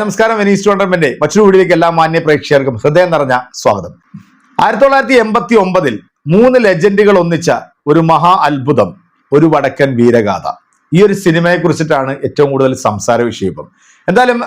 നമസ്കാരം Venice tournament മറ്റൊരു വീഡിയോയിലേക്ക് എല്ലാ മാന്യ പ്രേക്ഷകർക്കും ഹൃദയം നിറഞ്ഞ സ്വാഗതം. ആയിരത്തി തൊള്ളായിരത്തി എൺപത്തി ഒമ്പതിൽ മൂന്ന് ലെജൻഡുകൾ ഒന്നിച്ച ഒരു മഹാ അത്ഭുതം ഒരു വടക്കൻ വീരഗാഥ. ഈ ഒരു സിനിമയെ കുറിച്ചിട്ടാണ് ഏറ്റവും കൂടുതൽ സംസാര വിഷയം എന്തായാലും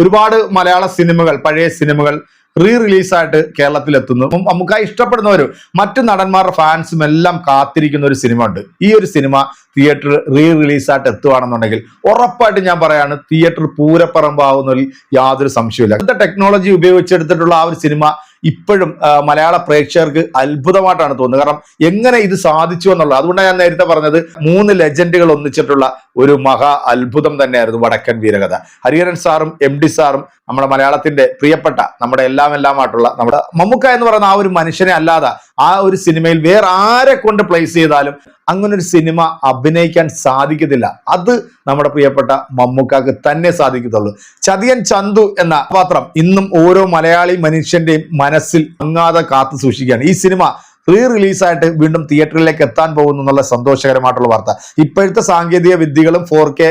ഒരുപാട് മലയാള സിനിമകൾ പഴയ സിനിമകൾ റീ റിലീസായിട്ട് കേരളത്തിൽ എത്തുന്നു നമുക്ക് ആ ഇഷ്ടപ്പെടുന്നവരും മറ്റു നടന്മാരുടെ ഫാൻസും എല്ലാം കാത്തിരിക്കുന്ന ഒരു സിനിമ ഉണ്ട് ഈ ഒരു സിനിമ തിയേറ്റർ റീ റിലീസായിട്ട് എത്തുകയാണെന്നുണ്ടെങ്കിൽ ഉറപ്പായിട്ട് ഞാൻ പറയാണ് തിയേറ്റർ പൂരപ്പറമ്പാവുന്നതിൽ യാതൊരു സംശയമില്ല ഇന്നത്തെ ടെക്നോളജി ഉപയോഗിച്ചെടുത്തിട്ടുള്ള ആ ഒരു സിനിമ ഇപ്പോഴും മലയാള പ്രേക്ഷകർക്ക് അത്ഭുതമായിട്ടാണ് തോന്നുന്നത്. കാരണം എങ്ങനെ ഇത് സാധിച്ചു എന്നുള്ളത്? അതുകൊണ്ടാണ് ഞാൻ നേരത്തെ പറഞ്ഞത് മൂന്ന് ലെജൻഡുകൾ ഒന്നിച്ചിട്ടുള്ള ഒരു മഹാ അത്ഭുതം തന്നെയായിരുന്നു വടക്കൻ വീരകഥ. ഹരിഹരൻ സാറും എം ഡി സാറും നമ്മുടെ മലയാളത്തിന്റെ പ്രിയപ്പെട്ട നമ്മുടെ എല്ലാം എല്ലാമായിട്ടുള്ള നമ്മുടെ മമ്മുക്ക എന്ന് പറയുന്ന ആ ഒരു മനുഷ്യനെ അല്ലാതെ ആ ഒരു സിനിമയിൽ വേറെ ആരെ കൊണ്ട് പ്ലേസ് ചെയ്താലും അങ്ങനെ ഒരു സിനിമ അഭിനയിക്കാൻ സാധിക്കത്തില്ല. അത് നമ്മുടെ പ്രിയപ്പെട്ട മമ്മൂക്കാക്ക് തന്നെ സാധിക്കത്തുള്ളൂ. ചതിയൻ ചന്തു എന്ന പാത്രം ഇന്നും ഓരോ മലയാളി മനുഷ്യന്റെയും മനസ്സിൽ അങ്ങാതെ കാത്തു സൂക്ഷിക്കുകയാണ്. ഈ സിനിമ റീ റിലീസായിട്ട് വീണ്ടും തിയേറ്ററിലേക്ക് എത്താൻ പോകുന്നു എന്നുള്ള സന്തോഷകരമായിട്ടുള്ള വാർത്ത. ഇപ്പോഴത്തെ സാങ്കേതിക വിദ്യകളും ഫോർ കെ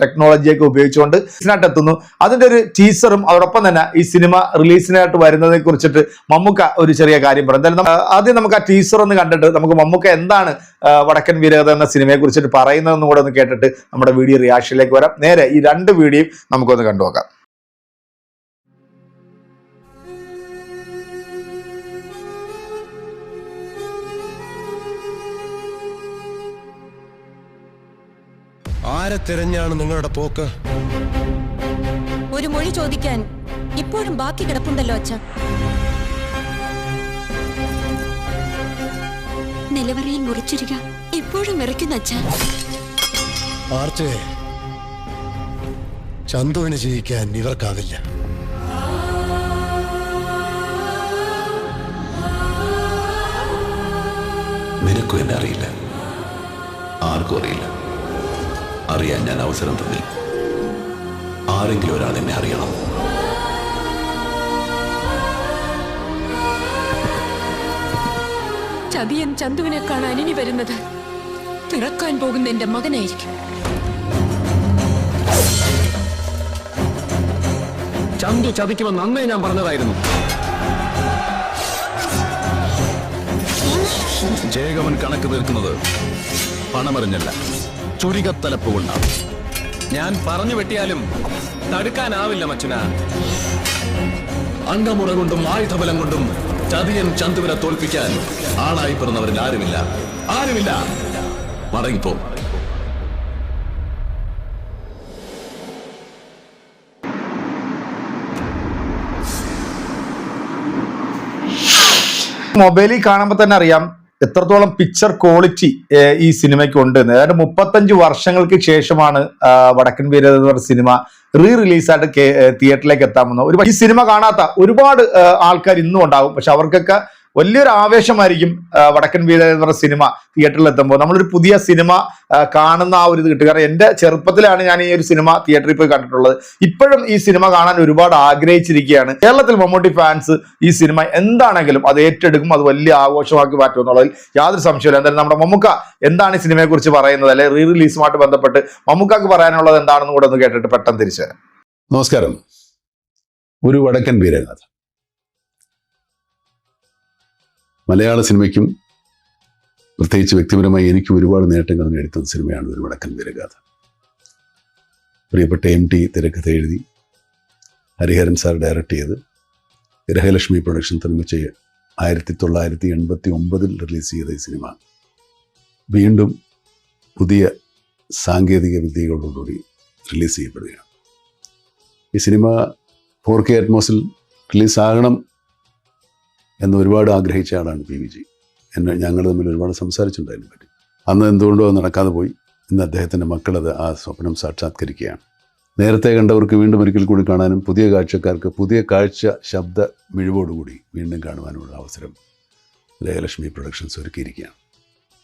ടെക്നോളജിയൊക്കെ ഉപയോഗിച്ചുകൊണ്ട് ഇതിനകത്ത് എത്തുന്നു. അതിന്റെ ഒരു ടീസറും അതോടൊപ്പം തന്നെ ഈ സിനിമ റിലീസിനായിട്ട് വരുന്നതിനെ കുറിച്ചിട്ട് മമ്മൂക്ക ഒരു ചെറിയ കാര്യം പറയും എന്തായാലും ആദ്യം നമുക്ക് ആ ടീസർ ഒന്ന് കണ്ടിട്ട് നമുക്ക് മമ്മൂക്ക എന്താണ് വടക്കൻ വീരകഥ എന്ന സിനിമയെ കുറിച്ചിട്ട് പറയുന്നതെന്നും കൂടെ ഒന്ന് കേട്ടിട്ട് നമ്മുടെ വീഡിയോ റിയാക്ഷനിലേക്ക് വരാം. നേരെ ഈ രണ്ട് വീഡിയോയും നമുക്കൊന്ന് കണ്ടുനോക്കാം. ആരെ തിരഞ്ഞാണ് നിങ്ങളുടെ പോക്ക്? ഒരു മൊഴി ചോദിക്കാൻ ഇപ്പോഴും ബാക്കി കിടപ്പുണ്ടല്ലോ അച്ഛ. നിലവറയിൽ മുറിച്ചിരിക ഇപ്പോഴും ഇറക്കുന്ന അച്ഛ. ആർച്ചേ ചന്തുവിന് ജീവിക്കാൻ ഇവർക്കാവില്ല. നിനക്കും എന്നെ അറിയില്ല. ആർക്കും അറിയില്ല. അറിയാൻ ഞാൻ അവസരം തന്നില്ല. ആരെങ്കിലും ഒരാൾ എന്നെ അറിയണം. ചതിയൻ ചന്തുവിനെ കാണാൻ ഇനി വരുന്നത് പിറക്കാൻ പോകുന്ന എന്റെ മകനായിരിക്കും. ചന്തു ചതിക്കുമെന്ന് അന്നേ ഞാൻ പറഞ്ഞതായിരുന്നു. ജയകവൻ കണക്ക് തീർക്കുന്നത് പണമറിഞ്ഞല്ല. ചുരികത്തലപ്പ് കൊണ്ടാണ് ഞാൻ പറഞ്ഞു വെട്ടിയാലും തടുക്കാനാവില്ല മച്ചുന. അംഗമുറ കൊണ്ടും ആയുധബലം കൊണ്ടും ചതിയൻ ചന്തുവിനെ തോൽപ്പിക്കാൻ ആളായി പിറന്നവരിൽ ആരുമില്ല. ആരുമില്ല. മടങ്ങിപ്പോ. മൊബൈലിൽ കാണുമ്പോൾ തന്നെ അറിയാം എത്രത്തോളം പിക്ചർ ക്വാളിറ്റി ഈ സിനിമയ്ക്ക് ഉണ്ട് എന്ന്. അതായത് മുപ്പത്തഞ്ച് വർഷങ്ങൾക്ക് ശേഷമാണ് വടക്കൻ വീരത എന്ന് പറഞ്ഞ സിനിമ റീ റിലീസായിട്ട് തിയേറ്ററിലേക്ക് എത്താമെന്ന്. ഒരു ഈ സിനിമ കാണാത്ത ഒരുപാട് ആൾക്കാർ ഇന്നും ഉണ്ടാകും പക്ഷെ അവർക്കൊക്കെ വലിയൊരു ആവേശമായിരിക്കും വടക്കൻ വീര എന്ന് പറഞ്ഞ സിനിമ തിയേറ്ററിൽ എത്തുമ്പോൾ നമ്മളൊരു പുതിയ സിനിമ കാണുന്ന ആ ഒരു ഇത് കിട്ടുക കാരണം എന്റെ ചെറുപ്പത്തിലാണ് ഞാൻ ഈ ഒരു സിനിമ തിയേറ്ററിൽ പോയി കണ്ടിട്ടുള്ളത്. ഇപ്പോഴും ഈ സിനിമ കാണാൻ ഒരുപാട് ആഗ്രഹിച്ചിരിക്കുകയാണ്. കേരളത്തിൽ മമ്മൂട്ടി ഫാൻസ് ഈ സിനിമ എന്താണെങ്കിലും അത് ഏറ്റെടുക്കും അത് വലിയ ആഘോഷമാക്കി മാറ്റും എന്നുള്ളതിൽ യാതൊരു സംശയമില്ല എന്തായാലും നമ്മുടെ മമ്മുക്ക എന്താണ് ഈ സിനിമയെക്കുറിച്ച് പറയുന്നത്? അല്ലെ റീ റിലീസുമായിട്ട് ബന്ധപ്പെട്ട് മമ്മൂക്കാക്ക് പറയാനുള്ളത് എന്താണെന്ന് കൂടെ ഒന്ന് കേട്ടിട്ട് പെട്ടെന്ന് തിരിച്ചു നമസ്കാരം. ഒരു വടക്കൻ വീരഗാഥ മലയാള സിനിമയ്ക്കും പ്രത്യേകിച്ച് വ്യക്തിപരമായി എനിക്കും ഒരുപാട് നേട്ടങ്ങൾ നേടിത്തുന്ന സിനിമയാണ് ഒരു വടക്കൻ വീരഗാഥ. പ്രിയപ്പെട്ട എം ടി തിരക്കഥ എഴുതി ഹരിഹരൻ സാർ ഡയറക്റ്റ് ചെയ്ത് ഗ്രഹലക്ഷ്മി പ്രൊഡക്ഷൻ നിർമ്മിച്ച് ആയിരത്തി തൊള്ളായിരത്തി എൺപത്തി ഒമ്പതിൽ റിലീസ് ചെയ്ത ഈ സിനിമ. വീണ്ടും പുതിയ സാങ്കേതിക വിദ്യകളോടുകൂടി റിലീസ് ചെയ്യപ്പെടുകയാണ്. ഈ സിനിമ ഫോർ കെ അറ്റ്മോസിൽ റിലീസാകണം എന്ന് ഒരുപാട് ആഗ്രഹിച്ച ആളാണ് പി വി ജി. എന്നെ ഞങ്ങൾ തമ്മിൽ ഒരുപാട് സംസാരിച്ചിട്ടുണ്ട് അതിനെ പറ്റി. അന്ന് എന്തുകൊണ്ടോ നടക്കാതെ പോയി. ഇന്ന് അദ്ദേഹത്തിന്റെ മക്കളത് ആ സ്വപ്നം സാക്ഷാത്കരിക്കുകയാണ്. നേരത്തെ കണ്ടവർക്ക് വീണ്ടും ഒരിക്കൽ കൂടി കാണാനും പുതിയ കാഴ്ചക്കാർക്ക് പുതിയ കാഴ്ച ശബ്ദ മിഴിവോടുകൂടി വീണ്ടും കാണുവാനുള്ള അവസരം ജയലക്ഷ്മി പ്രൊഡക്ഷൻസ് ഒരുക്കിയിരിക്കുകയാണ്.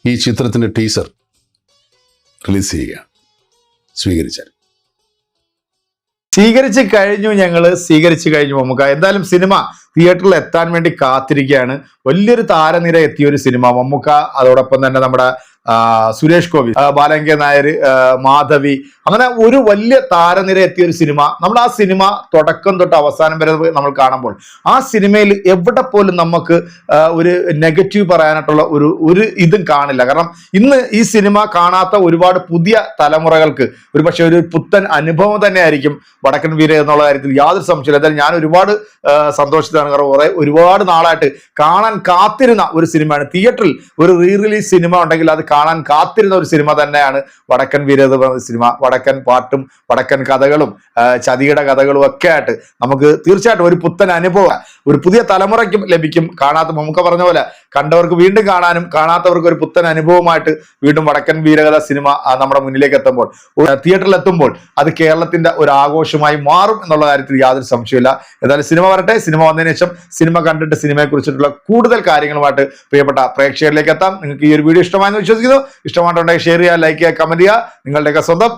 ഈ ചിത്രത്തിന്റെ ടീസർ റിലീസ് ചെയ്യുകയാണ്. സ്വീകരിച്ചാൽ. സ്വീകരിച്ച് കഴിഞ്ഞു ഞങ്ങൾ സ്വീകരിച്ചു കഴിഞ്ഞു മമ്മൂക്ക. എന്തായാലും സിനിമ തിയേറ്ററിൽ എത്താൻ വേണ്ടി കാത്തിരിക്കുകയാണ്. വലിയൊരു താരനിര എത്തിയ ഒരു സിനിമ മമ്മൂക്ക. അതോടൊപ്പം തന്നെ നമ്മുടെ സുരേഷ് ഗോപി ബാലങ്ക നായർ മാധവി. അങ്ങനെ ഒരു വലിയ താരനിര എത്തിയ ഒരു സിനിമ. നമ്മൾ ആ സിനിമ തുടക്കം തൊട്ട് അവസാനം വരെ നമ്മൾ കാണുമ്പോൾ ആ സിനിമയിൽ എവിടെ പോലും നമുക്ക് ഒരു നെഗറ്റീവ് പറയാനായിട്ടുള്ള ഒരു ഒരു ഇതും കാണില്ല. കാരണം ഇന്ന് ഈ സിനിമ കാണാത്ത ഒരുപാട് പുതിയ തലമുറകൾക്ക് ഒരു പക്ഷേ ഒരു പുത്തൻ അനുഭവം തന്നെ ആയിരിക്കും വടക്കൻ വീര എന്നുള്ള കാര്യത്തിൽ യാതൊരു സംശയമില്ല എന്തായാലും ഞാൻ ഒരുപാട് സന്തോഷത്തിലാണ് കാരണം കുറെ ഒരുപാട് നാളായിട്ട് കാണാൻ കാത്തിരുന്ന ഒരു സിനിമയാണ്. തിയേറ്ററിൽ ഒരു റീ റിലീസ് സിനിമ ഉണ്ടെങ്കിൽ അത് കാണാൻ കാത്തിരുന്ന ഒരു സിനിമ തന്നെയാണ് വടക്കൻ വീരത സിനിമ. വടക്കൻ പാട്ടും വടക്കൻ കഥകളും ചതിയുടെ കഥകളും ഒക്കെ ആയിട്ട് നമുക്ക് തീർച്ചയായിട്ടും ഒരു പുത്തൻ അനുഭവം ഒരു പുതിയ തലമുറയ്ക്കും ലഭിക്കും. കാണാത്ത നമുക്ക് പറഞ്ഞ പോലെ കണ്ടവർക്ക് വീണ്ടും കാണാനും കാണാത്തവർക്ക് ഒരു പുത്തൻ അനുഭവമായിട്ട് വീണ്ടും വടക്കൻ വീരകഥ സിനിമ നമ്മുടെ മുന്നിലേക്ക് എത്തുമ്പോൾ തിയേറ്ററിൽ എത്തുമ്പോൾ അത് കേരളത്തിന്റെ ഒരു ആഘോഷമായി മാറും എന്നുള്ള കാര്യത്തിൽ യാതൊരു സംശയമില്ല എന്തായാലും സിനിമ വരട്ടെ. സിനിമ വന്നതിന് ശേഷം സിനിമ കണ്ടിട്ട് സിനിമയെ കുറിച്ചിട്ടുള്ള കൂടുതൽ കാര്യങ്ങളുമായിട്ട് പ്രിയപ്പെട്ട പ്രേക്ഷകരിലേക്ക് എത്താം. നിങ്ങൾക്ക് ഈ ഒരു വീഡിയോ ഇഷ്ടമായെന്ന് വിശ്വസിക്കുന്നു ഇഷ്ടമായിട്ടുണ്ടെങ്കിൽ ഷെയർ ചെയ്യുക ലൈക്ക് ചെയ്യുക കമന്റ് ചെയ്യുക. നിങ്ങളുടെയൊക്കെ സ്വന്തം